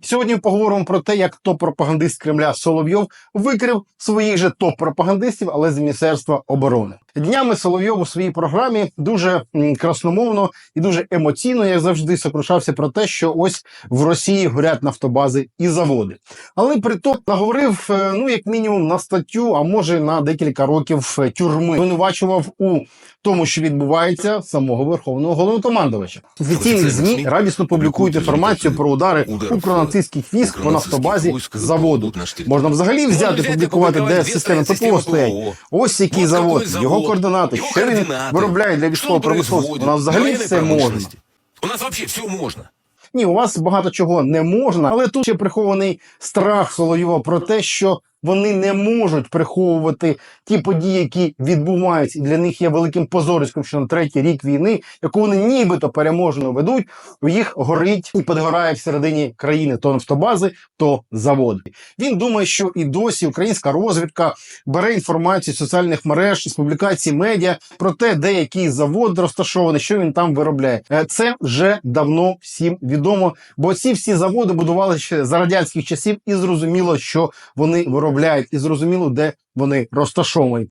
Сьогодні поговоримо про те, як топ-пропагандист Кремля Соловйов викрив своїх же топ-пропагандистів, але з Міністерства оборони. Днями Соловйов у своїй програмі дуже красномовно і дуже емоційно, як завжди, сокрушався про те, що ось в Росії горять нафтобази і заводи. Але при тому наговорив, е, ну як мінімум, на статтю, а може на декілька років е, тюрми. Звинувачував у тому, що відбувається самого верховного головнокомандувача. Офіційні ЗМІ радісно публікують інформацію про удари укронацистських військ по нафтобазі заводу. Можна взагалі взяти публікувати, де системи ППО стоять. Ось який завод, його координати, що він виробляє для військового промисловства. У нас взагалі все можна. У нас вообще все можно. Ні, у вас багато чого не можна, але тут ще прихований страх Соловйова про те, що вони не можуть приховувати ті події, які відбуваються, і для них є великим позориськом, що на третій рік війни, яку вони нібито переможно ведуть, у їх горить і підгорає всередині країни то нафтобази, то заводи. Він думає, що і досі українська розвідка бере інформацію з соціальних мереж, з публікацій медіа про те, де який завод розташований, що він там виробляє. Е, Це вже давно всім відомо, бо ці всі заводи будували ще за радянських часів, і зрозуміло, що вони виробляють, і зрозуміло, де вони розташовані.